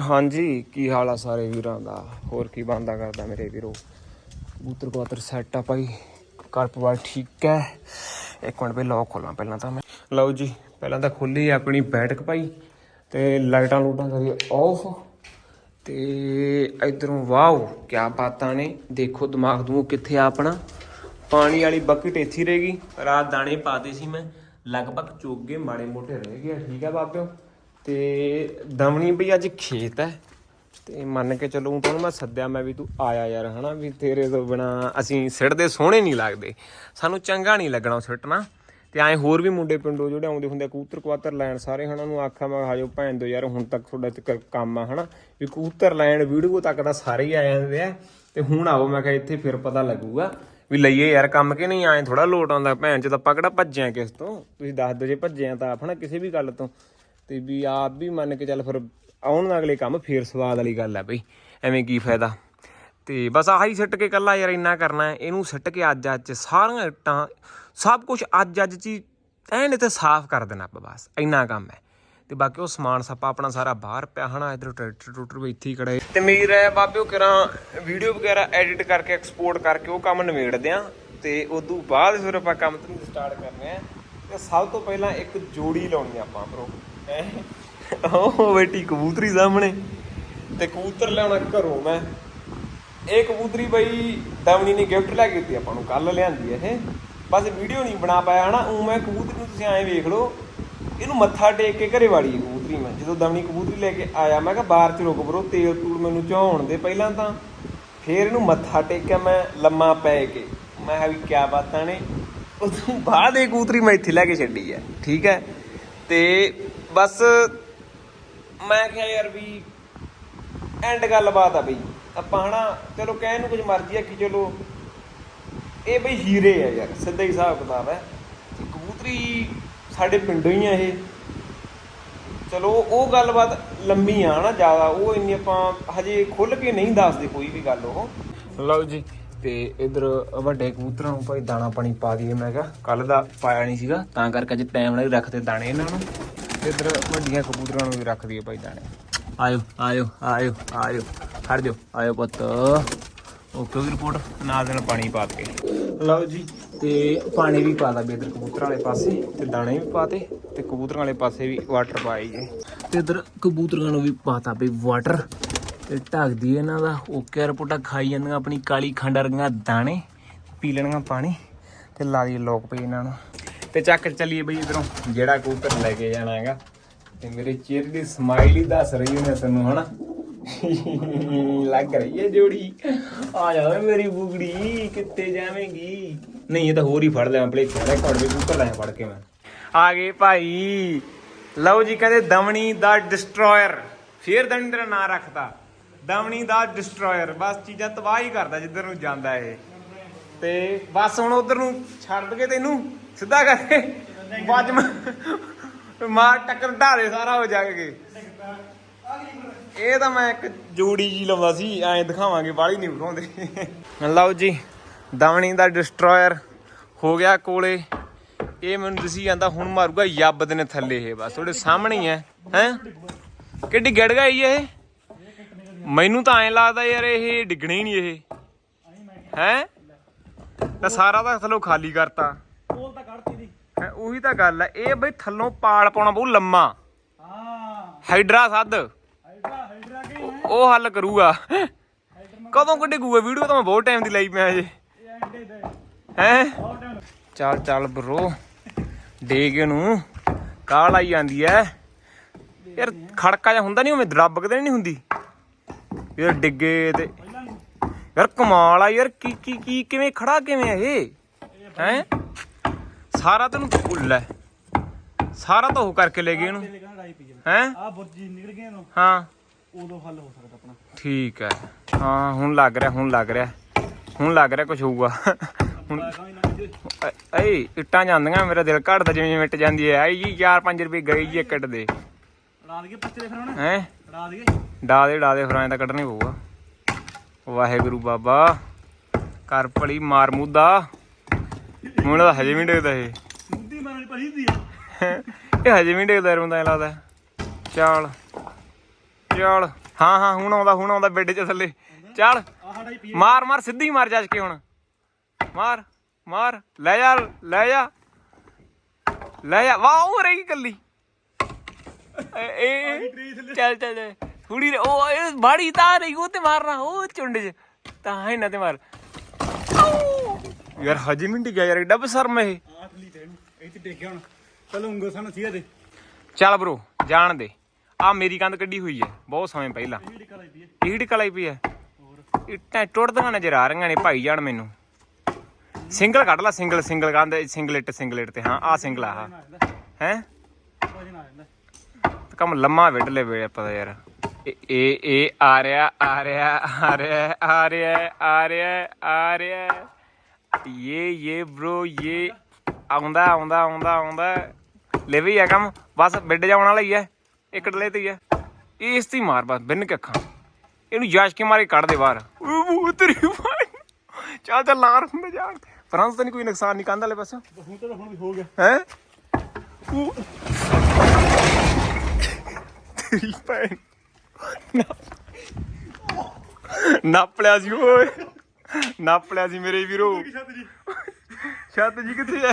ਹਾਂਜੀ, ਕੀ ਹਾਲ ਆ ਸਾਰੇ ਵੀਰਾਂ ਦਾ? ਹੋਰ ਕੀ ਬੰਦਾ ਕਰਦਾ ਮੇਰੇ ਵੀਰੋ? ਕਬੂਤਰ ਕਬੂਤਰ ਸੈੱਟ ਆ ਭਾਈ। ਘਰ ਪਰਿਵਾਰ ਠੀਕ ਹੈ? ਇੱਕ ਮਿੰਟ ਪਹਿਲਾਂ ਲੌਕ ਖੋਲਾਂ ਪਹਿਲਾਂ ਤਾਂ ਮੈਂ। ਲਓ ਜੀ, ਪਹਿਲਾਂ ਤਾਂ ਖੁੱਲੀ ਆਪਣੀ ਬੈਠਕ ਭਾਈ ਤੇ ਲਾਈਟਾਂ ਲੂਟਾਂ ਕਰੀ ਆਫ ਤੇ ਇਧਰੋਂ ਵਾਓ ਕੀ ਬਾਤਾਂ ਨੇ। ਦੇਖੋ ਦਿਮਾਗ ਦੂ ਕਿੱਥੇ ਆ ਆਪਣਾ। ਪਾਣੀ ਵਾਲੀ ਬਕਟ ਇੱਥੇ ਹੀ ਰਹੇਗੀ ਰਾਤ ਦਾਣੇ ਪਾਤੇ ਸੀ ਮੈਂ। ਲਗਭਗ ਚੋਗੇ ਮਾੜੇ ਮੋਟੇ ਰਹਿ ਗਏ ਠੀਕ ਹੈ ਬਾਬਿਓ? ਤੇ ਦਮਣੀ ਬਈ ਅੱਜ ਖੇਤ ਹੈ ਤੇ ਮੰਨ ਕੇ ਚੱਲੋ ਤੁਹਾਨੂੰ ਮੈਂ ਸੱਦਿਆ, ਮੈਂ ਵੀ ਤੂੰ ਆਇਆ ਯਾਰ, ਹਨਾ, ਵੀ ਤੇਰੇ ਤੋਂ ਬਿਨਾ ਅਸੀਂ ਸਿੱਟਦੇ ਸੋਹਣੇ ਨਹੀਂ ਲੱਗਦੇ। ਸਾਨੂੰ ਚੰਗਾ ਨਹੀਂ ਲੱਗਣਾ ਉਹ ਸਿੱਟਣਾ। ਤੇ ਐਂ ਹੋਰ ਵੀ ਮੁੰਡੇ ਪਿੰਡੋਂ ਜਿਹੜੇ ਆਉਂਦੇ ਹੁੰਦੇ ਆ, ਕਬੂਤਰ ਕਵਾਤਰ ਲੈਣ ਸਾਰੇ, ਹਨਾ ਨੂੰ ਆਖਾਂ ਮੈਂ ਹਾਜੋ ਭੈਣ ਦੋ ਯਾਰ, ਹੁਣ ਤੱਕ ਤੁਹਾਡਾ ਤੇ ਕੰਮ ਆ, ਹਨਾ, ਵੀ ਕਬੂਤਰ ਲੈਣ, ਵੀਡੀਓ ਤੱਕ ਤਾਂ ਸਾਰੇ ਹੀ ਆ ਜਾਂਦੇ ਆ। ਤੇ ਹੁਣ ਆਓ, ਮੈਂ ਕਿਹਾ, ਇੱਥੇ ਫਿਰ ਪਤਾ ਲੱਗੂਗਾ ਵੀ ਲਈਏ ਯਾਰ ਕੰਮ ਕਿ ਨਹੀਂ ਆਏ ਥੋੜਾ ਲੋਟ ਆਉਂਦਾ, ਭੈਣ ਚ ਤਾਂ ਪਕੜਾ ਭੱਜਿਆ ਕਿਸ ਤੋਂ? ਤੁਸੀਂ ਦੱਸ ਦਿਓ ਜੇ ਭੱਜੇ ਤਾਂ ਆਪ, ਹਨਾ, ਕਿਸੇ ਵੀ ਗੱਲ ਤੋਂ। ਤੇ ਵੀ ਆਪ ਵੀ ਮੰਨ ਕੇ ਚੱਲ ਫਿਰ ਆਉਣ ਅਗਲੇ ਕੰਮ ਫੇਰ ਸਵਾਦ ਵਾਲੀ ਗੱਲ ਹੈ ਬਈ। ਐਵੇਂ ਕੀ ਫਾਇਦਾ? ਤੇ ਬਸ ਆਹੀ ਸਿੱਟ ਕੇ ਕੱਲਾ ਯਾਰ ਇੰਨਾ ਕਰਨਾ ਹੈ, ਇਹਨੂੰ ਸਿੱਟ ਕੇ ਅੱਜ ਅੱਜ ਸਾਰੀਆਂ ਇੱਟਾਂ, ਸਭ ਕੁਝ ਅੱਜ ਅੱਜ ਚ ਹੀ ਐਨ ਤੇ ਸਾਫ਼ ਕਰ ਦੇਣਾ ਆਪਾਂ ਬਸ, ਇੰਨਾ ਕੰਮ ਹੈ। ਤੇ ਬਾਕੀ ਉਹ ਸਮਾਨ ਸੱਪਾ ਆਪਣਾ ਸਾਰਾ ਬਾਹਰ ਪਿਆ ਹਨਾ, ਇਧਰ ਟਰੈਕਟਰ ਟੂਟਰ ਵੀ ਇੱਥੇ ਹੀ ਖੜੇ। ਤੇ ਮੇਰ ਹੈ ਬਾਬਿਓ ਕਿਰਾਂ ਵੀਡੀਓ ਵਗੈਰਾ ਐਡਿਟ ਕਰਕੇ ਐਕਸਪੋਰਟ ਕਰਕੇ ਉਹ ਕੰਮ ਨਿਬੇੜਦੇ ਆ ਤੇ ਉਦੋਂ ਬਾਅਦ ਫਿਰ ਆਪਾਂ ਕੰਮ ਤੇ ਸਟਾਰਟ ਕਰਦੇ ਆ। ਤੇ ਸਭ ਤੋਂ ਪਹਿਲਾਂ ਇੱਕ ਜੋੜੀ ਲਾਉਣੀ ਆਪਾਂ ਬ్రో ਉਹ ਬੇਟੀ ਕਬੂਤਰੀ ਸਾਹਮਣੇ। ਤੇ ਕਬੂਤਰ ਲਿਆਉਣਾ ਘਰੋਂ ਮੈਂ। ਇਹ ਕਬੂਤਰੀ ਬਈ ਦਮਣੀ ਨੇ ਗਿਫਟ ਲੈ ਕੇ ਦਿੱਤੀ, ਆਪਾਂ ਨੂੰ ਕੱਲ ਲਿਆਂਦੀ ਇਹ। ਬਸ ਵੀਡੀਓ ਨਹੀਂ ਬਣਾ ਪਾਇਆ, ਹਨਾ? ਉਹ ਮੈਂ ਕਬੂਤਰੀ ਨੂੰ ਤੁਸੀਂ ਐਂ ਵੇਖ ਲਓ, ਇਹਨੂੰ ਮੱਥਾ ਟੇਕ ਕੇ ਘਰੇ ਵਾੜੀ ਕਬੂਤਰੀ ਮੈਂ। ਜਦੋਂ ਦਮਣੀ ਕਬੂਤਰੀ ਲੈ ਕੇ ਆਇਆ, ਮੈਂ ਕਿਹਾ ਬਾਹਰ ਚ ਰੁਕ ਬਰੋ, ਤੇਲ ਤੂਲ ਮੈਨੂੰ ਚਾਹਣ ਦੇ ਪਹਿਲਾਂ ਤਾਂ। ਫੇਰ ਇਹਨੂੰ ਮੱਥਾ ਟੇਕਿਆ ਮੈਂ, ਲੰਮਾ ਪੈ ਕੇ। ਮੈਂ ਕਿਹਾ ਵੀ ਕਿਆ ਬਾਤਾਂ ਨੇ। ਉਸ ਤੋਂ ਬਾਅਦ ਇਹ ਕਬੂਤਰੀ ਮੈਂ ਇੱਥੇ ਲੈ ਕੇ ਛੱਡੀ ਹੈ ਠੀਕ ਹੈ ਤੇ ਬਸ ਮੈਂ ਕਿਹਾ ਯਾਰ ਵੀ ਐਂਡ ਗੱਲਬਾਤ ਆ ਬਈ। ਆਪਾਂ ਹਨਾ ਚਲੋ ਕਹਿਣ ਨੂੰ ਕੁਝ ਮਰਜ਼ੀ ਆ ਕਿ ਚਲੋ ਇਹ ਬਈ ਹੀਰੇ ਆ ਯਾਰ ਸਿੱਧਾ ਹੀ ਹਿਸਾਬ ਕਿਤਾਬ ਹੈ। ਤੇ ਕਬੂਤਰੀ ਸਾਡੇ ਪਿੰਡੋਂ ਹੀ ਆ ਇਹ। ਚਲੋ ਉਹ ਗੱਲਬਾਤ ਲੰਮੀ ਆ ਨਾ ਜ਼ਿਆਦਾ ਉਹ ਇੰਨੀ ਆਪਾਂ ਹਜੇ ਖੁੱਲ ਕੇ ਨਹੀਂ ਦੱਸਦੇ ਕੋਈ ਵੀ ਗੱਲ ਉਹ। ਲਓ ਜੀ। ਤੇ ਇਧਰ ਵੱਡੇ ਕਬੂਤਰਾਂ ਨੂੰ ਭਾਈ ਦਾਣਾ ਪਾਣੀ ਪਾ ਦਈਏ ਮੈਂ ਕਿਹਾ ਕੱਲ ਦਾ ਪਾਇਆ ਨਹੀਂ ਸੀਗਾ ਤਾਂ ਕਰਕੇ ਅੱਜ ਟਾਈਮ ਨਾਲ ਹੀ ਰੱਖਦੇ ਦਾਣੇ ਇਹਨਾਂ ਨੂੰ। ਇਧਰ ਵੱਡੀਆਂ ਕਬੂਤਰਾਂ ਨੂੰ ਵੀ ਰੱਖ ਦਈਏ ਭਾਈ ਦਾਣੇ। ਆਇਓ ਆਇਓ ਆਇਓ ਆਇਓ ਖੜ ਜਾਓ। ਆਇਓ ਪੁੱਤ। ਓਕੇ ਵੀ ਰਿਪੋਰਟ ਨਾਲ ਦੇ ਨਾਲ ਪਾਣੀ ਪਾ ਕੇ ਲਓ ਜੀ ਤੇ ਪਾਣੀ ਵੀ ਪਾਦਾ ਵੀ ਇਧਰ ਕਬੂਤਰਾਂ ਵਾਲੇ ਪਾਸੇ ਤੇ ਦਾਣੇ ਵੀ ਪਾਤੇ ਤੇ ਕਬੂਤਰਾਂ ਵਾਲੇ ਪਾਸੇ ਵੀ ਵਾਟਰ ਪਾਈ ਜੇ। ਤੇ ਇਧਰ ਕਬੂਤਰਾਂ ਨੂੰ ਵੀ ਪਾਤਾ ਵੀ ਵਾਟਰ ਤੇ ਢੱਕ ਦੀ ਇਹਨਾਂ ਦਾ। ਓਕੇ ਰਿਪੋਰਟਾਂ ਖਾਈ ਜਾਂਦੀਆਂ ਆਪਣੀ ਕਾਲੀ ਖੰਡ ਵਰਗੀਆਂ ਦਾਣੇ ਪੀ ਲੈਣੀਆਂ ਪਾਣੀ ਤੇ ਲਾ ਦੀ ਲੋਕ ਪਈ ਇਹਨਾਂ ਨੂੰ। ਤੇ ਚੱਕ ਚੱਲੀਏ ਬਈ ਇਧਰੋਂ। ਜਿਹੜਾ ਕਬੂਤਰ ਲੈ ਕੇ ਜਾਣਾ ਹੈਗਾ। ਤੇ ਮੇਰੇ ਚਿਹਰੇ ਦੀ ਸਮਾਈਲ ਹੀ ਦੱਸ ਰਹੀ ਹੈ ਤੈਨੂੰ ਹਨਾ? ਲੱਗ ਰਹੀ ਹੈ ਜੋੜੀ। ਆ ਜਾ ਓਏ ਮੇਰੀ ਬੁਗੜੀ ਕਿੱਥੇ ਜਾਵੇਂਗੀ? ਨਹੀਂ ਇਹ ਤਾਂ ਹੋਰ ਹੀ ਫੜ ਲਿਆ ਪਲੇ ਖੜਾ ਕੜ ਵੀ ਕਬੂਤਰ ਲੈ ਫੜ ਕੇ ਮੈਂ। ਆ ਗਏ ਭਾਈ। ਲਓ ਜੀ ਕਹਿੰਦੇ ਦਮਣੀ ਦਾ ਡਿਸਟਰੋਇਰ ਫੇਰ ਦਮਣੀ ਤੇਰਾ ਨਾਂ ਰੱਖਤਾ। ਦਮਣੀ ਦਾ ਡਿਸਟਰੋਇਰ ਬਸ ਚੀਜ਼ਾਂ ਤਬਾਹ ਹੀ ਕਰਦਾ ਜਿੱਧਰ ਨੂੰ ਜਾਂਦਾ ਇਹ। ਤੇ ਬਸ ਹੁਣ ਉਧਰ ਨੂੰ ਛੱਡ ਕੇ ਤੈਨੂੰ ਸਿੱਧਾ ਕਰਕੇ ਵੱਜ ਮ- ਮਾਰ ਟੱਕਰ ਢਾਲੇ ਸਾਰਾ ਹੋ ਜਾਗੇ ਇਹ ਤਾਂ ਮੈਂ ਇੱਕ ਜੋੜੀ ਜੀ ਲਾਉਂਦਾ ਸੀ, ਐਂ ਦਿਖਾਵਾਂਗੇ ਬਾਲੀ ਨਹੀਂ ਵਿਖਾਉਂਦੇ ਲਓ ਜੀ, ਦਮਣੀ ਦਾ ਡਿਸਟਰੋਇਰ ਹੋ ਗਿਆ ਕੋਲੇ। ਇਹ ਮੈਨੂੰ ਦਿਸੀ ਜਾਂਦਾ, ਹੁਣ ਮਾਰੂਗਾ ਯੱਬ ਦੇ ਨੇ ਥੱਲੇ ਇਹ ਬਸ ਤੁਹਾਡੇ ਸਾਹਮਣੇ ਹੀ ਹੈ ਹੈ? ਕਿੱਡੀ ਗੜ ਗਈ ਇਹ? ਮੈਨੂੰ ਤਾਂ ਐਂ ਲੱਗਦਾ ਯਾਰ, ਇਹ ਡਿੱਗਣੇ ਹੀ ਨਹੀਂ ਇਹ। ਹੈ? ਤਾਂ ਸਾਰਾ ਤਾਂ ਥੱਲੋਂ ਖਾਲੀ ਕਰਤਾ। ਤਾਂ ਕੱਢਤੀ ਦੀ। ਹੈਂ, ਉਹੀ ਤਾਂ ਗੱਲ ਹੈ ਇਹ ਬਈ ਥੱਲੋਂ ਪਾਲ ਪਾਉਣਾ ਬਹੁਤ ਲੰਮਾ। ਹਾਂ। ਹਾਈਡਰਾ ਸੱਦ। ਹਾਈਡਰਾ ਹਾਈਡਰਾ ਕੀ ਹੈ? ਉਹ ਹੱਲ ਕਰੂਗਾ। ਕਦੋਂ ਕੱਢੇ ਗੂਏ ਵੀਡੀਓ ਤਾਂ ਮੈਂ ਬਹੁਤ ਟਾਈਮ ਦੀ ਲਈ ਪਿਆ ਜੇ ਇਹ ਐਂਡੇ ਦੇ ਹੈ? ਬਹੁਤ ਟਾਈਮ ਚੱਲ ਚੱਲ ਬਰੋ। ਡੇਗ ਨੂੰ ਕਾਲ ਆਈ ਜਾਂਦੀ ਐ। ਯਾਰ ਖੜਕਾ ਜਿਹਾ ਹੁੰਦਾ ਨਹੀਂ ਉਵੇਂ ਦਰੱਬ ਕਦੇ ਨਹੀਂ ਹੁੰਦੀ? ਯਾਰ ਡਿੱਗੇ ਤੇ। ਪਹਿਲਾਂ ਯਾਰ ਕਮਾਲ ਆ ਯਾਰ ਕੀ ਕੀ ਕੀ ਕਿਵੇਂ ਖੜਾ ਕਿਵੇਂ ਇਹ? ਹੈ? ਸਾਰਾ ਤੈਨੂੰ ਭੁੱਲ ਐ। ਸਾਰਾ ਤਾਂ ਉਹ ਕਰਕੇ ਲੈ ਗਏ ਇਹਨੂੰ। ਤੇਰੇ ਕਹਿੰਦਾ ਹੈ? ਆ ਬੁਰਜੀ ਨਿਕਲ ਗਏ ਨੂੰ ਹਾਂ। ਉਦੋਂ ਹੱਲ ਹੋ ਸਕਦਾ ਆਪਣਾ। ਠੀਕ ਹੈ ਹਾਂ ਹੁਣ ਲੱਗ ਰਿਹਾ ਹੁਣ ਲੱਗ ਰਿਹਾ। ਹੁਣ ਲੱਗ ਰਿਹਾ ਕੁਝ ਹੋਊਗਾ। ਹੁਣ ਅ- ਏ ਇੱਟਾਂ ਜਾਂਦੀਆਂ ਮੇਰਾ ਦਿਲ ਘੜਦਾ ਜਿਵੇਂ ਜਿਵੇਂ ਮਿਟ ਜਾਂਦੀ ਹੈ ਆਈ ਜੀ 4-5 ਰੁਪਏ ਗਈ ਜੀ ਇੱਕ ਇੱਟ ਦੇ। ਲਾ ਦਈਏ ਪੱਚੇ ਫਿਰ ਹੁਣ। ਹੈ? ਲਾ ਦਈਏ। ਡਾ ਦੇ ਡਾ ਦੇ ਫਿਰ ਤਾਂ ਕੱਢਣੀ ਪਊਗਾ। ਵਾਹਿਗੁਰੂ ਬਾਬਾ। ਕਰ ਭਲੀ ਮਾਰ ਮੁੱਦਾ। ਮੈਨੂੰ ਤਾਂ ਹਜੇ ਵੀ ਨੀ ਡੇਗਦਾ ਇਹ। ਮੁੱਦੀ ਮਾਰਨ ਪਈ ਦੀ ਇਹ ਹਜੇ ਵੀ ਡੇਗਦਾ ਰੁੰਦਾ ਐਂ ਲੱਗਦਾ। ਚੱਲ ਚੱਲ। ਹਾਂ ਹਾਂ ਹੁਣ ਆਉਂਦਾ ਹੁਣ ਆਉਂਦਾ ਬੈੱਡ 'ਚ ਥੱਲੇ। ਚੱਲ ਆਹ ਸਾਡਾ ਹੀ ਪੀ ਮਾਰ ਮਾਰ ਸਿੱਧੀ ਮਾਰ ਜਾ ਕੇ ਹੁਣ। ਮਾਰ ਮਾਰ ਲੈ ਜਾ ਲੈ ਜਾ। ਲੈ ਜਾ ਵਾਹ ਉਹ ਰਹੀ ਕੱਲੀ ਇਹ ਇਹ- ਚੱਲ ਚੱਲ ਥੋੜੀ ਉਹ ਇਹ ਬਾੜੀ ਤਾਂ ਰਹੀ ਉਹ ਤੇ ਮਾਰਨਾ ਉਹ ਚੁੰਡ 'ਚ। ਤਾਂ ਹੈ ਨਾ ਤੇ ਮਾਰ। ਆਊ। ਯਾਰ ਹਜੇ ਮਿੰਟ ਗਿਆ ਯਾਰ ਐਡਾ ਬਸਰ ਮੈਂ ਇਹ। ਆਹ ਥਲੀ ਤੇ ਇਹ ਤੇ ਟੇਕਿਆ ਹੁਣ। ਚਲੋ ਉਂਗਲ ਸਨ ਸੀ ਇਹਦੇ ਚੱਲ ਬ్రో ਜਾਣ ਦੇ। ਆ ਮੇਰੀ ਕੰਧ ਕੱਢੀ ਹੋਈ ਹੈ ਬਹੁਤ ਸਮੇਂ ਪਹਿਲਾਂ। ਇਹ ਟਿਕਾ ਲਈ ਪਈ ਹੈ। ਇਹ ਟਿਕਲਾਈ ਪਈ ਹੈ। ਹੋਰ। ਇੱਟਾਂ ਟੁੱਟਦੀਆਂ ਨਜ਼ਰ ਆ ਰਹੀਆਂ ਨੇ ਭਾਈ ਜਾਣ ਮੈਨੂੰ। ਸਿੰਗਲ ਕੱਢ ਲਾ ਸਿੰਗਲ ਸਿੰਗਲ ਕੰਧ ਸਿੰਗਲੇਟ ਸਿੰਗਲੇਟ ਤੇ। ਹਾਂ ਆ ਸਿੰਗਲ ਆ ਹੈ? ਕੰਮ ਲੰਮਾ ਵਿੱਢ ਲੈ ਵੇ ਪਤਾ ਯਾਰ। ਇਹ ਇਹ ਆ ਰਿਹਾ ਆ ਰਿਹਾ ਆ ਰਿਹਾ ਆ ਰਿਹਾ ਆ ਰਿਹਾ ਆ ਰਿਹਾ। ਇਹ ਇਹ bro ਇਹ ਆਉਂਦਾ ਆਉਂਦਾ ਆਉਂਦਾ ਆਉਂਦਾ। ਲੈ ਵੀ ਆ ਕੰਮ। ਬਸ ਬਿੱਡ ਜਾਉਣ ਵਾਲਾ ਹੀ ਹੈ ਇੱਕ ਡਲੇ ਤੇ ਹੀ ਇਹ ਇਸ ਤੇ ਹੀ ਮਾਰ ਬਸ ਬਿੰਨ ਕੇ ਅੱਖਾਂ। ਇਹਨੂੰ ਯਾਸ਼ ਕੇ ਮਾਰੇ ਕੱਢ ਦੇ ਬਾਹਰ। ਉਹ ਤੇਰੀ ਮਾਰ। ਚੱਲ ਚੱਲ ਲਾਰ ਹੁੰਦੇ ਜਾਣ ਫਰਾਂਸ ਤਾਂ ਨਹੀਂ ਕੋਈ ਨੁਕਸਾਨ ਨਹੀਂ ਕੰਧ ਵਾਲੇ ਪਾਸੇ। ਹੁਣ ਤਾਂ ਹੁਣ ਵੀ ਹੋ ਗਿਆ। ਹੈ? ਤੇਰੀ ਭੈਣ। ਨੱਪ ਲਿਆ ਸੀ ਓਏ। ਨੱਪ ਲਿਆ ਸੀ ਮੇਰੇ ਵੀਰੋ। ਛੱਤ ਜੀ ਕਿੱਥੇ ਹੈ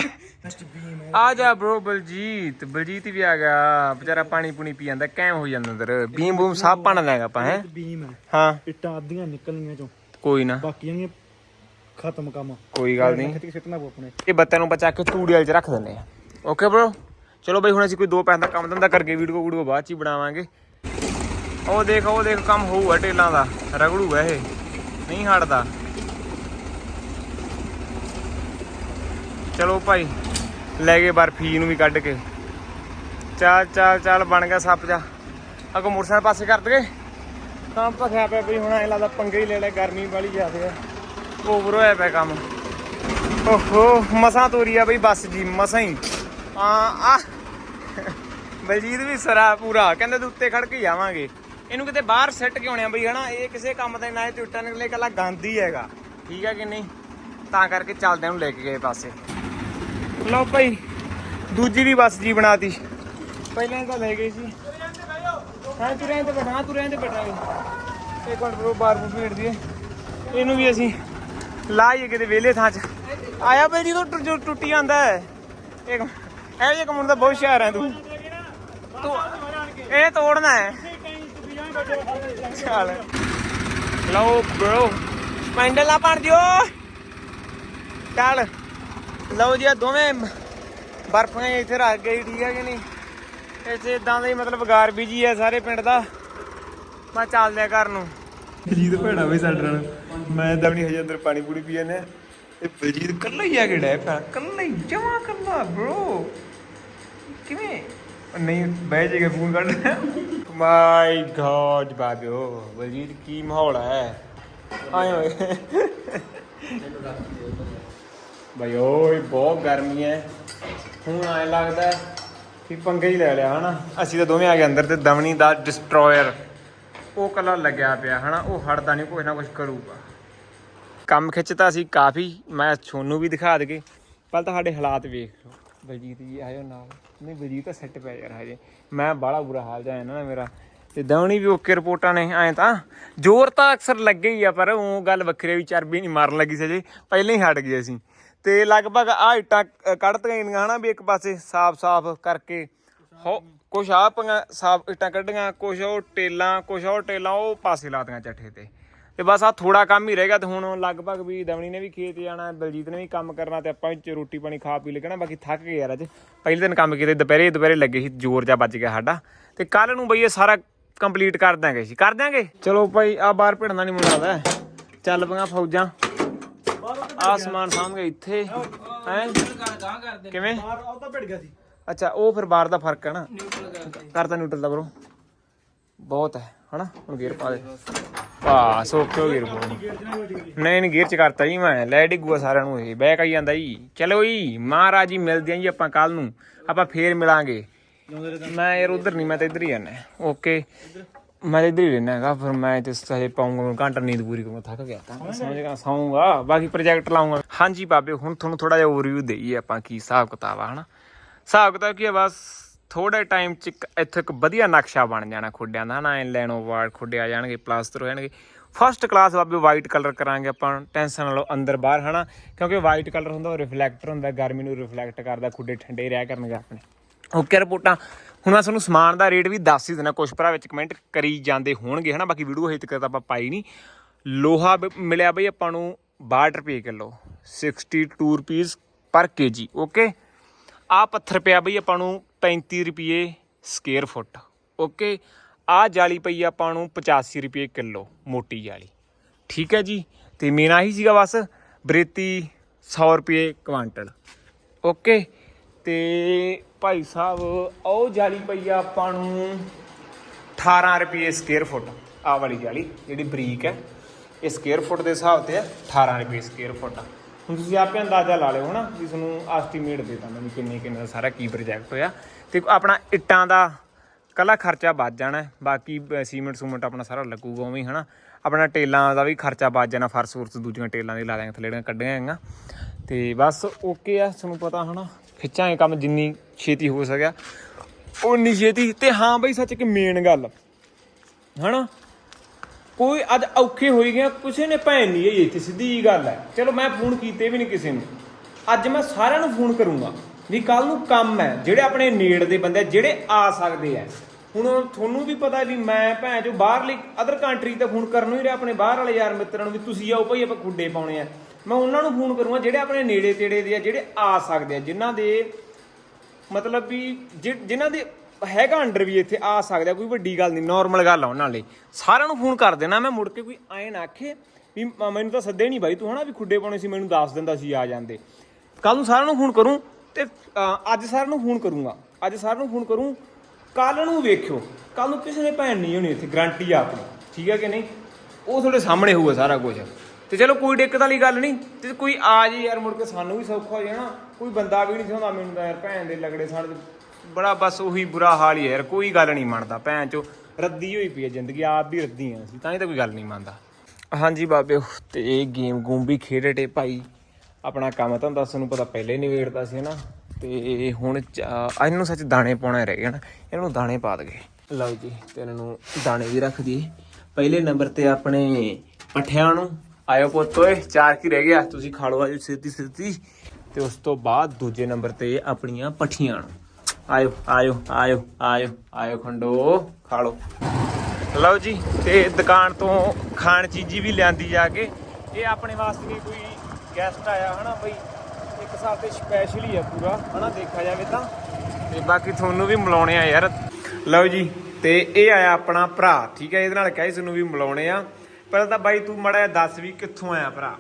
ਆ ਜਾ ਬ్రో ਬਲਜੀਤ। ਬਲਜੀਤ ਵੀ ਆ ਗਿਆ। ਵਿਚਾਰਾ ਪਾਣੀ ਪੂਣੀ ਪੀ ਜਾਂਦਾ ਕੈਮ ਹੋ ਜਾਂਦਾ ਅੰਦਰ। ਬੀਮ ਬੂਮ ਸਭ ਪਾਣ ਲੈਗਾ ਆਪਾਂ ਹੈ? ਬੀਮ ਹੈ ਹਾਂ। ਇੱਟਾਂ ਅੱਧੀਆਂ ਨਿਕਲਣੀਆਂ ਚੋਂ। ਕੋਈ ਨਾ। ਬਾਕੀ ਜਾਣੀਆਂ ਖਤਮ ਕੰਮ। ਕੋਈ ਗੱਲ ਨਹੀਂ। ਸਿੱਟਣਾ ਪਊ ਆਪਣੇ। ਇਹ ਬੱਤਿਆਂ ਨੂੰ ਬਚਾ ਕੇ ਤੂੜੀ ਵਾਲੇ ਚ ਰੱਖ ਦਿੰਦੇ ਆ। ਓਕੇ ਬ్రో ਚਲੋ ਬਈ ਹੁਣ ਅਸੀਂ ਕੋਈ ਦੋ ਪੈਸੇ ਦਾ ਕੰਮ ਧੰਦਾ ਕਰਕੇ ਵੀਡੀਓ ਵੀਡੀਓ ਬਾਅਦ ਚ ਹੀ ਬਣਾਵਾਂਗੇ। ਉਹ ਦੇਖ ਉਹ ਦੇਖ ਕੰਮ ਹੋਊਗਾ ਟੇਲਾਂ ਦਾ। ਰਗੜੂਗਾ ਇਹ। ਨਹੀਂ ਹਟਦਾ। ਚਲੋ ਭਾਈ, ਲੈ ਗਏ ਬਰਫੀ ਨੂੰ ਵੀ ਕੱਢ ਕੇ। ਚੱਲ ਚੱਲ ਚੱਲ, ਬਣ ਗਿਆ ਸੱਪ ਜਾ। ਅਗੋ ਮੋਟਰਸਾਈਕਲ ਪਾਸੇ ਕਰ ਦਗੇ ਕੰਮ ਭਖਿਆ ਪਿਆ ਬਈ, ਹੁਣ ਐ ਲੱਗਦਾ ਪੰਗੇ ਹੀ ਲੈ ਲੈ ਗਰਮੀ ਵਾਲੀ ਜ਼ਿਆਦੇ ਆ। ਓਵਰ ਹੋਇਆ ਪਿਆ ਕੰਮ। ਓਹੋ, ਮਸਾਂ ਤੋਰੀ ਆ ਬਈ ਬੱਸ ਜੀ, ਮਸਾਂ ਹੀ। ਆ ਆ। ਬਲਜੀਤ ਵੀ ਸਰਾ ਪੂਰਾ, ਕਹਿੰਦੇ ਤੇ ਉੱਤੇ ਖੜ ਕੇ ਜਾਵਾਂਗੇ ਇਹਨੂੰ ਕਿਤੇ ਬਾਹਰ ਸੈੱਟ ਕਿਉਂ ਆ ਬਈ, ਹਨਾ? ਇਹ ਕਿਸੇ ਕੰਮ ਦੇ ਨਾ ਇਹ ਟੁੱਟਾ ਨਿਕਲੇ ਕੱਲਾ ਗੰਦ ਹੀ ਹੈਗਾ। ਠੀਕ ਹੈ ਕਿ ਨਹੀਂ? ਤਾਂ ਕਰਕੇ ਚੱਲਦੇ ਨੂੰ ਲੈ ਕੇ ਗਏ ਪਾਸੇ। ਲਓ ਭਾਈ, ਦੂਜੀ ਵੀ ਬੱਸ ਜੀ ਬਣਾਤੀ। ਪਹਿਲਾਂ ਤਾਂ ਲੈ ਗਏ ਸੀ। ਹਾਂ ਤੁਰੇ ਤੇ ਬੈਠਾ ਤੁਰੇ ਤੇ ਬੈਠਾਂਗੇ ਇੱਕ ਮਿੰਟ ਰੋ ਬਾਰ ਬੂ ਭੇੜ ਇਹਨੂੰ ਵੀ ਅਸੀਂ ਲਾਈਏ ਕਿਤੇ ਵਿਹਲੇ ਥਾਂ 'ਚ। ਆਇਆ ਬਈ ਜਦੋਂ ਟੁੱਟੀ ਜਾਂਦਾ ਹੈ ਇੱਕ ਇਹ ਜੇ ਕਮੁੰਡ ਦਾ ਬਹੁਤ ਸ਼ਹਿਰ ਹੈ ਤੂੰ। ਤੂੰ, ਇਹ ਤੋੜਨਾ ਹੈ ਚੱਲ। ਲਓ ਬ్రో ਸਪੈਂਡਲ ਨਾ ਪੜ ਦਿਓ ਚੱਲ। ਲਓ ਜੀ ਆਹ ਦੋਵੇਂ ਬਰਫਾਂ ਹੀ ਇੱਥੇ ਰੱਖ ਗਈ ਠੀਕ ਹੈ ਕਿ ਨਹੀਂ? ਇੱਥੇ ਇਦਾਂ ਦਾ ਹੀ ਮਤਲਬ ਗਾਰ ਬੀਜੀ ਹੈ ਸਾਰੇ ਪਿੰਡ ਦਾ। ਮੈਂ ਚੱਲਦਿਆ ਘਰ ਨੂੰ। ਬਲਜੀਤ ਭੈੜਾ ਵੀ ਸਾਡੇ ਨਾਲ। ਮੈਂ ਤਾਂ ਨਹੀਂ ਹਜੇ ਅੰਦਰ ਪਾਣੀ ਪੂਣੀ ਪੀ ਜਾਂਦੇ ਆ। ਇਹ ਬਲਜੀਤ ਕੱਲਾ ਹੀ ਆ ਕੇ ਡੈ ਪਿਆ ਕੱਲਾ ਹੀ ਜਮਾ ਕੱਲਾ bro ਕਿਵੇਂ? ਨਹੀਂ ਬਹਿ ਜੇਗਾ ਫੋਨ ਕੱਢ ਮਾਈ ਗॉड ਬਾਬਿਓ ਬਲਜੀਤ ਕੀ ਮਾਹੌਲ ਹੈ? ਆਏ ਹੋਏ। ਬਈ ਓਏ, ਬਹੁਤ ਗਰਮੀ ਹੈ ਹੁਣ ਆਏ ਲੱਗਦਾ ਹੈ ਕਿ ਪੰਗਾ ਹੀ ਲੈ ਲਿਆ, ਹਨਾ? ਅਸੀਂ ਤਾਂ ਦੋਵੇਂ ਆ ਗਏ ਅੰਦਰ ਤੇ ਦਮਣੀ ਦਾ ਡਿਸਟਰੋਇਰ ਉਹ ਕੱਲਾ ਲੱਗਿਆ ਪਿਆ, ਹਨਾ? ਉਹ ਹਟਦਾ ਨਹੀਂ ਕੁਛ ਨਾ ਕੁਛ ਕਰੂਗਾ। ਕੰਮ ਖਿੱਚਤਾ ਸੀ ਕਾਫੀ, ਮੈਂ ਸੋਨੂੰ ਵੀ ਦਿਖਾ ਦਗੇ। ਪਹਿਲਾਂ ਤਾਂ ਸਾਡੇ ਹਾਲਾਤ ਵੇਖ ਲਓ। ਬਲਜੀਤ ਜੀ, ਆਇਓ ਨਾਲ। ਨਹੀਂ, ਬਲਜੀਤ ਤਾਂ ਸੈੱਟ ਪਿਆ ਯਾਰ ਹਜੇ। ਮੈਂ ਬਾਹਲਾ ਬੁਰਾ ਹਾਲ ਜਾਇਆ ਨਾ ਮੇਰਾ। ਤੇ ਦਵਣੀ ਵੀ ਓਕੇ ਰਿਪੋਰਟਾਂ ਨੇ, ਐ ਤਾਂ। ਜ਼ੋਰ ਤਾਂ ਅਕਸਰ ਲੱਗੇ ਹੀ ਆ, ਪਰ ਉਹ ਗੱਲ ਵੱਖਰੀ ਵੀ ਚਰਬੀ ਨਹੀਂ ਮਾਰਨ ਲੱਗੀ ਸੀ ਜੇ ਪਹਿਲਾਂ ਹੀ ਹਟ ਗਏ ਅਸੀਂ। ਤੇ ਲਗਭਗ ਆ ਇੱਟਾਂ ਅ, ਕੱਢਤੀਆਂ ਗਈਆਂ ਹਨਾ ਵੀ ਇੱਕ ਪਾਸੇ ਸਾਫ਼-ਸਾਫ਼ ਕਰਕੇ। ਹੋ ਕੁਛ ਆ ਪੰਗਾ ਸਾਫ਼ ਇੱਟਾਂ ਕੱਢੀਆਂ ਕੁਛ ਉਹ ਟੇਲਾਂ ਕੁਛ ਉਹ ਟੇਲਾਂ ਉਹ ਪਾਸੇ ਲਾਤੀਆਂ ਚੱਠੇ ਤੇ। ਤੇ ਬਸ ਆ ਥੋੜਾ ਕੰਮ ਹੀ ਰਹਿ ਗਿਆ ਤੇ ਹੁਣ ਲਗਭਗ ਵੀ ਦਮਣੀ ਨੇ ਵੀ ਖੇਤ ਜਾਣਾ ਬਲਜੀਤ ਨੇ ਵੀ ਕੰਮ ਕਰਨਾ ਤੇ ਆਪਾਂ ਵੀ ਰੋਟੀ ਪਾਣੀ ਖਾ ਪੀ ਲੈਣਾ ਬਾਕੀ ਥੱਕ ਗਏ ਯਾਰ ਅੱਜ। ਪਹਿਲੇ ਦਿਨ ਕੰਮ ਕੀਤੇ ਦੁਪਹਿਰੇ ਦੁਪਹਿਰੇ ਲੱਗੇ ਸੀ ਜ਼ੋਰ ਜਾ ਵੱਜ ਗਿਆ ਸਾਡਾ। ਤੇ ਕੱਲ ਨੂੰ ਬਈ ਇਹ ਸਾਰਾ ਕੰਪਲੀਟ ਕਰ ਦਾਂਗੇ ਜੀ। ਕਰ ਦਾਂਗੇ ਚਲੋ ਭਾਈ ਆ ਬਾਹਰ ਭਿੜਨਾ ਨਹੀਂ ਮੁੰਡਾ ਚੱਲ ਪਈਆਂ ਫੌਜਾਂ। ਆ ਸਮਾਨ ਸਾਹਮਣੇ ਇੱਥੇ। ਹੈ? ਕਿਵੇਂ? ਬਾਹਰ ਉਹ ਤਾਂ ਭਿੜ ਗਿਆ ਸੀ ਅੱਛਾ, ਉਹ ਫਿਰ ਬਾਹਰ ਦਾ ਫ਼ਰਕ ਹੈ ਨਾ। ਕਰਤਾ ਨਿਊਟਰਲ ਦਾ ਬਰੋ ਬਹੁਤ ਹੈ, ਹਨਾ? ਹੁਣ ਗੇਅਰ ਪਾ ਦੇ। ਪਾ ਸੋਕੇ ਹੋ ਗੇਅਰ ਪਾ ਨਹੀਂ ਨਹੀਂ ਗੇਅਰ ਚ ਕਰਤਾ ਜੀ ਮੈਂ। ਲੈ ਡਿੱਗੂਆ ਸਾਰਿਆਂ ਨੂੰ ਇਹ। ਬੈਕ ਆਈ ਜਾਂਦਾ ਜੀ। ਚਲੋ ਜੀ, ਮਹਾਰਾਜ ਜੀ ਮਿਲਦੇ ਆਂ ਜੀ ਆਪਾਂ ਕੱਲ ਨੂੰ। ਆਪਾਂ ਫੇਰ ਮਿਲਾਂਗੇ। ਮੈਂ ਯਾਰ ਉਧਰ ਨਹੀਂ, ਮੈਂ ਤਾਂ ਇੱਧਰ ਹੀ ਜਾਣਾ ਓਕੇ। ਮੈਂ ਇੱਧਰ ਹੀ ਰਹਿਣਾ ਹੈਗਾ ਫਿਰ ਮੈਂ ਤੇ ਸਹੇ ਪਾਉਂਗਾ ਘੰਟਾ ਨੀਂਦ ਪੂਰੀ ਕਰੂੰਗਾ ਥੱਕ ਗਿਆ ਤਾਂ। ਸਮਝ ਗਿਆ। ਸੌਂਗਾ ਬਾਕੀ ਪ੍ਰੋਜੈਕਟ ਲਾਉਂਗਾ ਹਾਂਜੀ ਬਾਬੇ ਹੁਣ ਤੁਹਾਨੂੰ ਥੋੜਾ ਜਿਹਾ ਓਵਰਵਿਊ ਦੇਈਏ ਆਪਾਂ ਕੀ ਹਿਸਾਬ ਕਿਤਾਬ ਆ ਹਨਾ? ਹਿਸਾਬ ਕਿਤਾਬ ਕੀ ਹੈ ਬਸ ਥੋੜੇ ਟਾਈਮ ਚ ਇੱਥੇ ਇੱਕ ਵਧੀਆ ਨਕਸ਼ਾ ਬਣ ਜਾਣਾ ਖੁੱਡਿਆਂ ਦਾ ਹਨਾ? ਐ ਲੈਣੋ ਵਾਰਡ ਖੁੱਡੇ ਆ ਜਾਣਗੇ ਪਲਾਸਟਰ ਹੋ ਜਾਣਗੇ। ਫਸਟ ਕਲਾਸ ਬਾਬੇ ਵਾਈਟ ਕਲਰ ਕਰਾਂਗੇ ਆਪਾਂ ਟੈਨਸ਼ਨ ਨਾ ਲਓ ਅੰਦਰ ਬਾਹਰ ਹਨਾ? ਕਿਉਂਕਿ ਵਾਈਟ ਕਲਰ ਹੁੰਦਾ ਉਹ ਰਿਫਲੈਕਟਰ ਹੁੰਦਾ ਗਰਮੀ ਨੂੰ ਰਿਫਲੈਕਟ ਕਰਦਾ ਖੁੱਡੇ ਠੰਡੇ ਰਹਿ ਕਰਨਗੇ ਆਪਣੇ। ਓਕੇ ਰਿਪੋਰਟਾਂ। ਹੁਣ ਮੈਂ ਤੁਹਾਨੂੰ ਸਮਾਨ ਦਾ ਰੇਟ ਵੀ ਦੱਸ ਹੀ ਦੇਣਾ ਕੁਝ ਭਰਾ ਵਿੱਚ ਕਮੈਂਟ ਕਰੀ ਜਾਂਦੇ ਹੋਣਗੇ, ਹਨਾ? ਬਾਕੀ ਵੀਡੀਓ ਹਜੇ ਤੱਕ ਤਾਂ ਆਪਾਂ ਪਾਈ ਨਹੀਂ। ਲੋਹਾ ਬ- ਮਿਲਿਆ ਬਈ ਆਪਾਂ ਨੂੰ 62 ਰੁਪਏ ਕਿਲੋ। 62 ਰੁਪੀਸ ਪਰ ਕੇਜੀ ਓਕੇ ਆ ਪੱਥਰ ਪਿਆ ਬਈ ਆਪਾਂ ਨੂੰ 35 ਰੁਪਏ ਸਕੁਅਰ ਫੁੱਟ ਓਕੇ ਆ ਜਾਲੀ ਪਈ ਆਪਾਂ ਨੂੰ 85 ਰੁਪਏ ਕਿਲੋ, ਮੋਟੀ ਜਾਲੀ। ਠੀਕ ਹੈ ਜੀ? ਤੇ ਮੇਰਾ ਹੀ ਸੀਗਾ ਬਸ, ਬਰੇਤੀ 100 ਰੁਪਏ ਕੁਆਂਟਲ ਓਕੇ ਤੇ ਭਾਈ ਸਾਹਿਬ ਉਹ ਜਾਲੀ ਪਈ ਆ ਆਪਾਂ ਨੂੰ। 18 ਰੁਪਏ ਸਕੁਅਰ ਫੁੱਟ ਆ ਵਾਲੀ ਜਾਲੀ, ਜਿਹੜੀ ਬਰੀਕ ਹੈ, ਇਹ ਸਕੁਅਰ ਫੁੱਟ ਦੇ ਹਿਸਾਬ ਤੇ ਹੈ 18 ਰੁਪਏ ਸਕੁਅਰ ਫੁੱਟ ਹੁਣ ਤੁਸੀਂ ਆਪੇ ਅੰਦਾਜ਼ਾ ਲਾ ਲਿਓ ਹਨਾ, ਵੀ ਤੁਹਾਨੂੰ ਐਸਟੀਮੇਟ ਦੇ ਦਾਂ ਮੈਨੂੰ ਕਿੰਨੇ ਕਿੰਨੇ ਦਾ ਸਾਰਾ ਕੀ ਪ੍ਰੋਜੈਕਟ ਹੋਇਆ। ਤੇ ਆਪਣਾ ਇੱਟਾਂ ਦਾ ਕੱਲਾ ਖਰਚਾ ਬਚ ਜਾਣਾ ਬਾਕੀ ਸੀਮੈਂਟ ਸੂਮੈਂਟ ਆਪਣਾ ਸਾਰਾ ਲੱਗੂਗਾ ਉਵੇਂ ਹੀ, ਹਨਾ। ਆਪਣਾ ਟੇਲਾਂ ਦਾ ਵੀ ਖਰਚਾ ਬਚ ਜਾਣਾ, ਫਰਸ਼ ਫੁਰਸ ਦੂਜੀਆਂ ਟੇਲਾਂ ਦੀ ਲਾ ਦਾਂਗੇ ਥੱਲੇੜੀਆਂ ਕੱਢੀਆਂ ਹੈਗੀਆਂ ਤੇ ਬਸ ਓਕੇ ਆ, ਤੁਹਾਨੂੰ ਪਤਾ ਹਨਾ ਖਿੱਚਾਂਗੇ ਕੰਮ ਜਿੰਨੀ ਛੇਤੀ ਹੋ ਸਕਿਆ। ਉਨੀ ਛੇਤੀ। ਤੇ ਹਾਂ ਬਈ, ਸੱਚ ਇੱਕ ਮੇਨ ਗੱਲ। ਹਨਾ? ਕੋਈ ਅੱਜ ਔਖੇ ਹੋਈ ਗਿਆ, ਕਿਸੇ ਨੇ ਭੈਣ ਨਹੀਂ ਆਈ ਇੱਥੇ, ਸਿੱਧੀ ਜੀ ਗੱਲ ਹੈ। ਚਲੋ, ਮੈਂ ਫੋਨ ਕੀਤੇ ਵੀ ਨਹੀਂ ਕਿਸੇ ਨੂੰ। ਅੱਜ ਮੈਂ ਸਾਰਿਆਂ ਨੂੰ ਫੋਨ ਕਰੂੰਗਾ ਵੀ ਕੱਲ ਨੂੰ ਕੰਮ ਹੈ, ਜਿਹੜੇ ਆਪਣੇ ਨੇੜ ਦੇ ਬੰਦੇ, ਜਿਹੜੇ ਆ ਸਕਦੇ ਆ ਹੁਣ ਤੁਹਾਨੂੰ ਵੀ ਪਤਾ ਵੀ ਮੈਂ ਭੈਣ ਜੋ ਬਾਹਰਲੀ ਅਦਰ ਕੰਟਰੀ ਤੇ ਫੋਨ ਕਰਨ ਨੂੰ ਹੀ ਰਿਹਾ ਆਪਣੇ ਬਾਹਰ ਵਾਲੇ ਯਾਰ ਮਿੱਤਰਾਂ ਨੂੰ ਵੀ ਤੁਸੀਂ ਆਓ, ਭਾਈ ਆਪਾਂ ਖੁੱਡੇ ਪਾਉਣੇ ਆ। ਮੈਂ ਉਹਨਾਂ ਨੂੰ ਫੋਨ ਕਰੂੰਗਾ, ਜਿਹੜੇ ਆਪਣੇ ਨੇੜੇ ਤੇੜੇ ਦੇ ਆ, ਜਿਹੜੇ ਆ ਸਕਦੇ ਆ, ਜਿਨ੍ਹਾਂ ਦੇ ਮਤਲਬ ਵੀ ਜਿ- ਜਿਨ੍ਹਾਂ ਦੇ ਹੈਗਾ ਅੰਡਰ ਵੀ ਇੱਥੇ ਆ ਸਕਦਾ ਕੋਈ ਵੱਡੀ ਗੱਲ ਨਹੀਂ ਨਾਰਮਲ ਗੱਲ ਆ ਉਹਨਾਂ ਲਈ। ਸਾਰਿਆਂ ਨੂੰ ਫੋਨ ਕਰ ਦੇਣਾ ਮੈਂ, ਮੁੜ ਕੇ ਕੋਈ ਐਂ ਨਾ ਆਖੇ ਵੀ ਮੈਨੂੰ ਤਾਂ ਸੱਦੇ ਨਹੀਂ ਬਾਈ, ਤੂੰ ਹਨਾ ਵੀ ਖੁੱਡੇ ਪਾਉਣੇ ਸੀ, ਮੈਨੂੰ ਦੱਸ ਦਿੰਦਾ ਸੀ, ਆ ਜਾਂਦੇ। ਕੱਲ ਨੂੰ ਸਾਰਿਆਂ ਨੂੰ ਫੋਨ ਕਰੂੰ ਤੇ ਅੱਜ ਸਾਰਿਆਂ ਨੂੰ ਫੋਨ ਕਰੂੰਗਾ। ਅੱਜ ਸਾਰਿਆਂ ਨੂੰ ਫੋਨ ਕਰੂੰ ਕੱਲ ਨੂੰ ਵੇਖਿਓ। ਕੱਲ ਨੂੰ ਕਿਸੇ ਨੇ ਭੈਣ ਨਹੀਂ ਹੋਣੀ ਇੱਥੇ ਗਰੰਟੀ ਆ ਆਪਣੀ, ਠੀਕ ਹੈ ਕਿ ਨਹੀਂ? ਉਹ ਤੁਹਾਡੇ ਸਾਹਮਣੇ ਹੋਊਗਾ ਸਾਰਾ ਕੁਝ। ਤੇ ਚਲੋ ਕੋਈ ਦਿੱਕਤ ਵਾਲੀ ਗੱਲ ਨਹੀਂ ਤੇ ਕੋਈ ਆ ਜੇ ਯਾਰ ਮੁੜ ਕੇ ਸਾਨੂੰ ਵੀ ਸੌਖਾ ਹੋ ਜਾਣਾ ਕੋਈ ਬੰਦਾ ਵੀ ਨਹੀਂ ਚਾਹੁੰਦਾ ਮੈਨੂੰ ਤਾਂ ਯਾਰ ਭੈਣ ਦੇ ਲਗੜੇ ਸਾਡੇ ਬੜਾ ਬਸ ਉਹੀ ਬੁਰਾ ਹਾਲ ਹੀ ਹੈ ਯਾਰ ਕੋਈ ਗੱਲ ਨਹੀਂ ਮੰਨਦਾ ਭੈਣ ਚੋ ਰੱਦੀ ਹੋਈ ਪਈ ਹੈ ਜ਼ਿੰਦਗੀ ਆਪ ਵੀ ਰੱਦੀ ਆ ਅਸੀਂ ਤਾਂ ਹੀ ਤਾਂ ਕੋਈ ਗੱਲ ਨਹੀਂ ਮੰਨਦਾ। ਹਾਂਜੀ ਬਾਬਿਓ ਤੇ ਇਹ ਗੇਮ ਗੂਮ ਵੀ ਖੇਡਟੇ ਭਾਈ ਆਪਣਾ ਕੰਮ ਤਾਂ ਦੱਸ ਨੂੰ ਪਤਾ ਪਹਿਲੇ ਹੀ ਨਿਬੇੜਦਾ ਸੀ ਨਾ ਤੇ ਹੁਣ ਇਹਨੂੰ ਸੱਚ ਦਾਣੇ ਪਾਉਣਾ ਰਹਿ ਗਿਆ ਨਾ ਇਹਨਾਂ ਨੂੰ ਦਾਣੇ ਪਾ ਦਗੇ। ਲਓ ਜੀ ਤੇ ਇਹਨਾਂ ਨੂੰ ਦਾਣੇ ਵੀ ਰੱਖ ਦਈਏ। ਪਹਿਲੇ ਨੰਬਰ ਤੇ ਆਪਣੇ ਪੱਠਿਆਂ ਨੂੰ ਆਇਓ ਪੁੱਤ ਓਏ, ਚਾਰ ਕੀ ਰਹਿ ਗਿਆ? ਤੁਸੀਂ ਖਾ ਲਓ ਅੱਜ ਸਿੱਧੀ ਸਿੱਧੀ ਤੇ ਉਸ ਤੋਂ ਬਾਅਦ ਦੂਜੇ ਨੰਬਰ ਤੇ ਆਪਣੀਆਂ ਪੱਠੀਆਂ ਆਇਓ ਆਇਓ ਆਇਓ ਆਇਓ ਆਇਓ ਖੰਡੋ, ਖਾ ਲਓ। ਲਓ ਜੀ, ਤੇ ਦੁਕਾਨ ਤੋਂ ਖਾਣ ਚੀਜ਼ੀ ਵੀ ਲਿਆਂਦੀ ਜਾ ਕੇ। ਇਹ ਆਪਣੇ ਵਾਸਤੇ ਵੀ ਕੋਈ ਗੈਸਟ ਆਇਆ, ਹਨਾ ਬਈ? ਇੱਕ ਸਾਲ ਤੇ ਸਪੈਸ਼ਲ ਹੀ ਆ ਪੂਰਾ, ਹਨਾ? ਦੇਖਿਆ ਜਾਵੇ ਤਾਂ। ਤੇ ਬਾਕੀ ਤੁਹਾਨੂੰ ਵੀ ਮਿਲਾਉਣੇ ਆ ਯਾਰ। ਲਓ ਜੀ, ਤੇ ਇਹ ਆਇਆ ਆਪਣਾ ਭਰਾ, ਠੀਕ ਹੈ? ਇਹਦੇ ਨਾਲ ਕਹੀ ਤੁਹਾਨੂੰ ਵੀ ਮਿਲਾਉਣੇ ਆ। ਪਹਿਲਾਂ ਤਾਂ ਬਾਈ ਤੂੰ ਮੜਾ ਦੱਸ ਵੀ ਕਿੱਥੋਂ ਆਇਆ ਭਰਾ?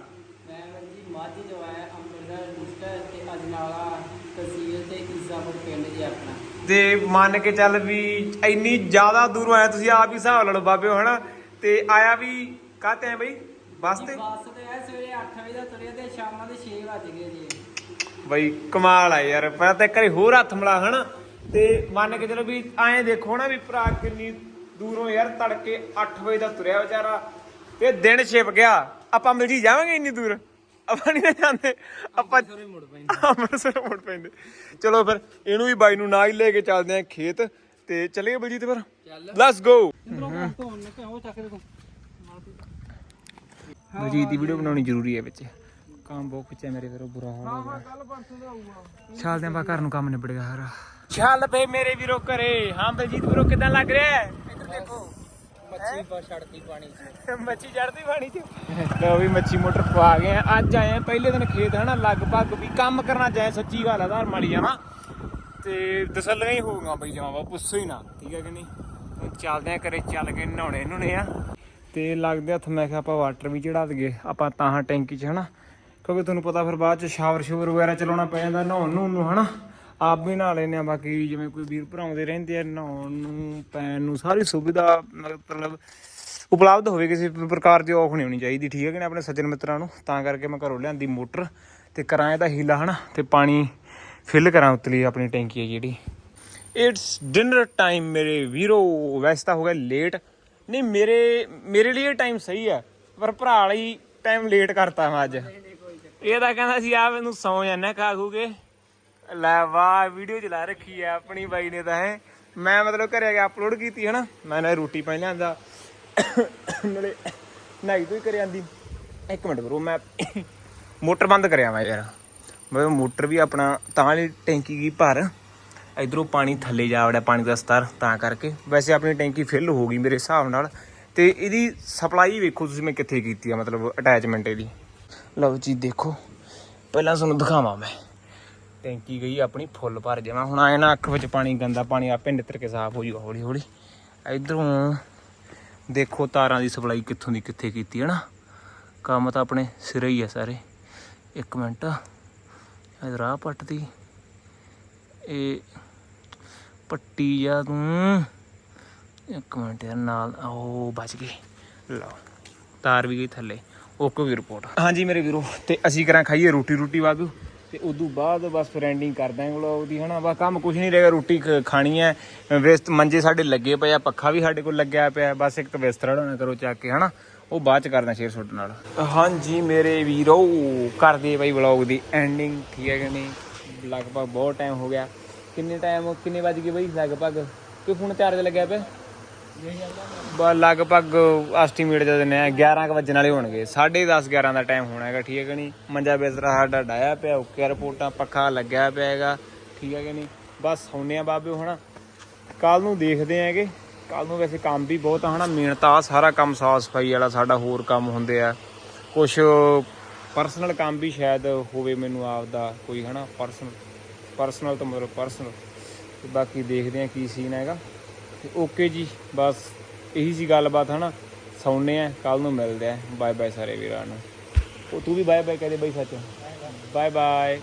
ਮੈਂ ਜੀ ਮਾਝੀ ਤੋਂ ਆਇਆ ਅੰਮ੍ਰਿਤਸਰ ਡਿਸਟ੍ਰਿਕਟ ਤੇ ਅਜਨਾਲਾ ਤਹਿਸੀਲ ਤੇ ਇਸਾਪੁਰ ਪਿੰਡ ਜੀ ਆਪਣਾ। ਤੇ ਮੰਨ ਕੇ ਚੱਲ ਵੀ ਇੰਨੀ ਜ਼ਿਆਦਾ ਦੂਰੋਂ ਆਇਆ ਤੁਸੀਂ ਆਪ ਹੀ ਹਿਸਾਬ ਲਾ ਲਓ ਬਾਬਿਓ ਹਨਾ? ਤੇ ਆਇਆ ਵੀ ਕਾਹਤੇ ਆ ਬਈ? ਬੱਸ ਤੇ? ਬੱਸ ਤੇ ਆਇਆ ਸਵੇਰੇ 8 ਵਜੇ ਦਾ ਤੁਰਿਆ ਤੇ ਸ਼ਾਮਾਂ ਦੇ 6 ਵੱਜ ਗਏ ਜੀ। ਬਈ ਕਮਾਲ ਆ ਯਾਰ ਪਹਿਲਾਂ ਤਾਂ ਘਰੇ ਹੋਰ ਹੱਥ ਮਿਲਾ ਹਨਾ? ਤੇ ਮੰਨ ਕੇ ਚਲੋ ਵੀ ਐਂ ਦੇਖੋ ਨਾ ਵੀ ਭਰਾ ਕਿੰਨੀ ਦੂਰੋਂ ਯਾਰ ਤੜਕੇ 8 ਵਜੇ ਦਾ ਤੁਰਿਆ ਵਿਚਾਰਾ ਤੇ ਦਿਨ ਛਿਪ ਗਿਆ। ਆਪਾਂ ਮਿਲਜੀ ਜਾਵਾਂਗੇ ਇੰਨੀ ਦੂਰ? ਆਪਾਂ ਨਹੀਂ ਨਾ ਜਾਂਦੇ। ਆਪਾਂ ਮੁੜ ਪਈ ਅੰਮ੍ਰਿਤਸਰ ਮੁੜ ਪੈਂਦੇ। ਚਲੋ ਫਿਰ ਇਹਨੂੰ ਵੀ ਬਾਈ ਨੂੰ ਨਾਲ ਹੀ ਲੈ ਕੇ ਚੱਲਦੇ ਆਂ ਖੇਤ। ਤੇ ਚਲੀਏ ਬਲਜੀਤ ਫਿਰ? ਲੈਟਸ ਗੋ ਬਲਜੀਤ ਦੀ ਵੀਡੀਓ ਬਣਾਉਣੀ ਜ਼ਰੂਰੀ ਹੈ ਵਿੱਚ। ਕੰਮ ਬਹੁਤ ਖਿੱਚਿਆ ਮੇਰੇ ਵੀਰੋ ਬੁਰਾ ਹਾਲ ਹੋ ਗਿਆ। ਚੱਲਦੇ ਆਂ ਬਾ ਘਰ ਨੂੰ ਕੰਮ ਨਿਬੜ ਗਿਆ ਸਾਰਾ। ਚੱਲ ਬਈ ਮੇਰੇ ਵੀਰੋ ਘਰੇ। ਹਾਂ ਬਲਜੀਤ ਵੀਰੋ ਕਿਦਾਂ ਲੱਗ ਰਿਹਾ ਹੈ? ਇੱਧਰ ਦੇਖੋ। ਮੱਛੀ ਪਾ ਛੜਦੀ ਪਾਣੀ ਚ। ਮੱਛੀ ਚੜਦੀ ਪਾਣੀ 'ਚ? ਲੋ ਵੀ ਮੱਛੀ ਮੋਟਰ ਪਵਾ ਗਏ ਆ। ਅੱਜ ਆਏ ਆ ਪਹਿਲੇ ਦਿਨ ਖੇਤ ਹਨਾ ਲਗਭਗ ਵੀ ਕੰਮ ਕਰਨਾ ਚਾਹੇ ਸੱਚੀ ਗੱਲ ਆ ਧਾਰ ਮਾੜੀ ਜਾਵਾਂ ਤੇ ਤਸੱਲੀਆਂ ਹੀ ਹੋਊਗਾ ਬਈ ਜਮਾ ਵਾ ਪੁੱਛੋ ਹੀ ਨਾ ਠੀਕ ਹੈ ਕਿ ਨਹੀਂ? ਹੁਣ ਚੱਲਦੇ ਆ ਘਰੇ ਚੱਲ ਕੇ ਨਹਾਉਣੇ ਨੁਣੇ ਆ। ਤੇ ਲੱਗਦੇ ਹੱਥ ਮੈਂ ਕਿਹਾ ਆਪਾਂ ਵਾਟਰ ਵੀ ਚੜਾ ਦਈਏ ਆਪਾਂ ਤਾਂ ਹਾਂ ਟੈਂਕੀ 'ਚ ਹਨਾ। ਕਿਉਂਕਿ ਤੁਹਾਨੂੰ ਪਤਾ ਫਿਰ ਬਾਅਦ 'ਚ ਸ਼ਾਵਰ ਸ਼ੂਵਰ ਵਗੈਰਾ ਚਲਾਉਣਾ ਪੈ ਜਾਂਦਾ ਨਹਾਉਣ ਨੂੰ ਨੂੰ ਹਨਾ। ਆਪ ਵੀ ਨਹਾ ਲੈਨੇ ਆ ਬਾਕੀ ਜਿਵੇਂ ਕੋਈ ਵੀਰ ਭਰਾਉਂਦੇ ਰਹਿੰਦੇ ਆ, ਨਹਾਉਣ ਨੂੰ ਪੈਣ ਨੂੰ, ਸਾਰੀ ਸੁਵਿਧਾ ਮਤਲਬ ਉਪਲਬਧ ਹੋਵੇ ਕਿਸੇ ਪ੍ਰਕਾਰ ਦੀ ਔਖ ਨਹੀਂ ਹੋਣੀ ਚਾਹੀਦੀ, ਠੀਕ ਹੈ ਕਿ ਨਾ ਆਪਣੇ ਸੱਜਣ ਮਿੱਤਰਾਂ ਨੂੰ। ਤਾਂ ਕਰਕੇ ਮੈਂ ਘਰੋਂ ਲਿਆਂਦੀ ਮੋਟਰ ਤੇ ਕਰਾਂ ਇਹਦਾ ਹੀਲਾ, ਹਨਾ, ਤੇ ਪਾਣੀ ਫਿਲ ਕਰਾਂ ਉਤਲੀ ਆਪਣੀ ਟੈਂਕੀ ਹੈ ਜਿਹੜੀ। ਇਟਸ ਡਿਨਰ ਟਾਈਮ ਮੇਰੇ ਵੀਰੋ। ਵੈਸੇ ਤਾਂ ਹੋ ਗਿਆ ਲੇਟ ਨਹੀਂ, ਮੇਰੇ ਮੇਰੇ ਲਈ ਇਹ ਟਾਈਮ ਸਹੀ ਆ ਪਰ ਭਰਾ ਲਈ ਟਾਈਮ ਲੇਟ ਕਰਤਾ ਮੈਂ ਅੱਜ। ਇਹ ਤਾਂ ਕਹਿੰਦਾ ਸੀ ਆ ਮੈਨੂੰ ਸੌ ਜਾਣਾ ਖਾ ਖੂ ਕੇ। ਲੈ ਵਾਹ ਵੀਡੀਓ ਚਲਾ ਰੱਖੀ ਹੈ ਆਪਣੀ ਬਾਈ ਨੇ ਤਾਂ ਹੈ। ਮੈਂ ਮਤਲਬ ਘਰੇ ਆ ਕੇ ਅਪਲੋਡ ਕੀਤੀ ਹੈ ਨਾ ਮੈਂ ਨਾ ਰੋਟੀ ਪਾਣੀ ਲਿਆਂਦਾ। ਨਾਲੇ ਨਾਈ ਤੋਂ ਹੀ ਕਰੇ ਆਂਦੀ। ਇੱਕ ਮਿੰਟ ਬਰੋ ਮੈਂ ਮੋਟਰ ਬੰਦ ਕਰਿਆ ਮੈਂ ਯਾਰ। ਮੈਂ ਮੋਟਰ ਵੀ ਆਪਣਾ ਤਾਂ ਹੀ ਟੈਂਕੀ ਗਈ ਭਰ ਇਧਰੋਂ ਪਾਣੀ ਥੱਲੇ ਜਾ ਵੜਿਆ, ਪਾਣੀ ਦਾ ਸਤਰ, ਤਾਂ ਕਰਕੇ। ਵੈਸੇ ਆਪਣੀ ਟੈਂਕੀ ਫਿਲ ਹੋ ਗਈ ਮੇਰੇ ਹਿਸਾਬ ਨਾਲ। ਤੇ ਇਹਦੀ ਸਪਲਾਈ ਵੇਖੋ ਤੁਸੀਂ ਮੈਂ ਕਿੱਥੇ ਕੀਤੀ ਆ, ਮਤਲਬ ਅਟੈਚਮੈਂਟ ਇਹਦੀ। ਲਓ ਜੀ, ਦੇਖੋ। ਪਹਿਲਾਂ ਤੁਹਾਨੂੰ ਦਿਖਾਵਾਂ ਮੈਂ। ਟੈਂਕੀ ਗਈ ਆਪਣੀ ਫੁੱਲ ਭਰ ਜਾਵਾਂ। ਹੁਣ ਆਏ ਨਾ ਅੱਖ ਵਿੱਚ ਪਾਣੀ, ਗੰਦਾ ਪਾਣੀ ਆਪੇ ਨਿੱਤਰ ਕੇ ਸਾਫ਼ ਹੋ ਜਾਊਗਾ ਹੌਲੀ ਹੌਲੀ। ਇਧਰੋਂ ਦੇਖੋ ਤਾਰਾਂ ਦੀ ਸਪਲਾਈ ਕਿੱਥੋਂ ਦੀ ਕਿੱਥੇ ਕੀਤੀ ਹੈ ਨਾ। ਕੰਮ ਤਾਂ ਆਪਣੇ ਸਿਰੇ ਹੀ ਆ ਸਾਰੇ। ਇੱਕ ਮਿੰਟ। ਇਧਰ ਆ ਪੱਟਦੀ। ਇਹ ਪੱਟੀ ਜਾ ਤੂੰ। ਇੱਕ ਮਿੰਟ ਯਾਰ, ਨਾਲ ਉਹ ਬਚ ਗਏ ਲਓ, ਤਾਰ ਵੀ ਗਈ ਥੱਲੇ। ਓਕੇ ਵੀ ਰਿਪੋਰਟ ਹਾਂਜੀ ਮੇਰੇ ਵੀਰੋ, ਤੇ ਅਸੀਂ ਕਰਾਂ ਖਾਈਏ ਰੋਟੀ ਰੋਟੀ ਵਾਧੂ। ਤੇ ਉਦੋਂ ਬਾਅਦ ਬਸ ਫਿਰ ਐਂਡਿੰਗ ਕਰ ਦਾਂਗੇ ਵਲੋਗ ਦੀ, ਹਨਾ? ਬਸ ਕੰਮ ਕੁਝ ਨਹੀਂ ਰਹੇਗਾ ਰੋਟੀ ਖ- ਖਾਣੀ ਹੈ ਵੇਸਟ ਮੰਜੇ ਸਾਡੇ ਲੱਗੇ ਪਏ ਆ, ਪੱਖਾ ਵੀ ਸਾਡੇ ਕੋਲ ਲੱਗਿਆ ਪਿਆ ਬਸ ਇੱਕ ਤਾਂ ਬਿਸਤਰਾ ਢੋਣਾ ਕਰੋ ਚੱਕ ਕੇ, ਹਨਾ? ਉਹ ਬਾਅਦ ਚ ਕਰਦਾ ਸ਼ੇਅਰ ਤੁਹਾਡੇ ਨਾਲ। ਹਾਂਜੀ, ਮੇਰੇ ਵੀਰੋ, ਕਰਦੇ ਬਾਈ ਵਲੌਗ ਦੀ ਐਂਡਿੰਗ ਠੀਕ ਹੈ ਕਿ ਨਹੀਂ? ਲਗਭਗ ਬਹੁਤ ਟਾਈਮ ਹੋ ਗਿਆ। ਕਿੰਨੇ ਟਾਈਮ ਕਿੰਨੇ ਵੱਜ ਗਏ ਬਈ? ਲਗਭਗ। ਕਿ ਫੋਨ ਚਾਰਜ ਲੱਗਿਆ ਪਿਆ? ਲਗਭਗ ਐਸਟੀਮੇਟ ਦੇ ਦਿੰਦੇ ਆ 11 ਕੁ ਵਜੇ ਵਾਲੇ ਹੋਣਗੇ। 10:30 11 ਦਾ ਟਾਈਮ ਹੋਣਾ ਹੈਗਾ, ਠੀਕ ਹੈ ਕਿ ਨਹੀਂ? ਮੰਜਾ ਬਿਸਤਰਾ ਸਾਡਾ ਡਾਇਆ ਪਿਆ, ਓਕੇ ਰਿਪੋਰਟਾਂ ਪੱਖਾ ਲੱਗਿਆ ਪਿਆ ਹੈਗਾ, ਠੀਕ ਹੈ ਕਿ ਨਹੀਂ? ਬਸ ਸੌਂਦੇ ਆ ਬਾਬੇ ਹਨਾ ਕੱਲ ਨੂੰ ਦੇਖਦੇ ਆਂਗੇ ਕੱਲ ਨੂੰ ਵੈਸੇ ਕੰਮ ਵੀ ਬਹੁਤ ਆ, ਹਨਾ? ਮਿਹਨਤ ਆ ਸਾਰਾ ਕੰਮ ਸਾਫ਼ ਸਫ਼ਾਈ ਵਾਲਾ, ਸਾਡਾ ਹੋਰ ਕੰਮ ਹੁੰਦੇ ਆ। ਕੁਝ ਪਰਸਨਲ ਕੰਮ ਵੀ ਸ਼ਾਇਦ ਹੋਵੇ ਮੈਨੂੰ ਆਪ ਦਾ ਕੋਈ, ਹਨਾ? ਪਰਸਨਲ ਪਰਸਨਲ ਤੋਂ ਮਤਲਬ ਪਰਸਨਲ ਬਾਕੀ ਦੇਖਦੇ ਆ ਕੀ ਸੀਨ ਹੈਗਾ। ਤੇ ਓਕੇ ਜੀ, ਬਸ ਇਹੀ ਸੀ ਗੱਲਬਾਤ ਹਨਾ। ਸੌਣੇ ਆ ਕੱਲ ਨੂੰ ਮਿਲਦੇ ਆ। ਬਾਏ ਬਾਏ ਸਾਰੇ ਵੀਰਾਂ ਨੂੰ। ਉਹ ਤੂੰ ਵੀ ਬਾਏ ਬਾਏ ਕਹਦੇ ਬਈ ਸੱਚ। Bye bye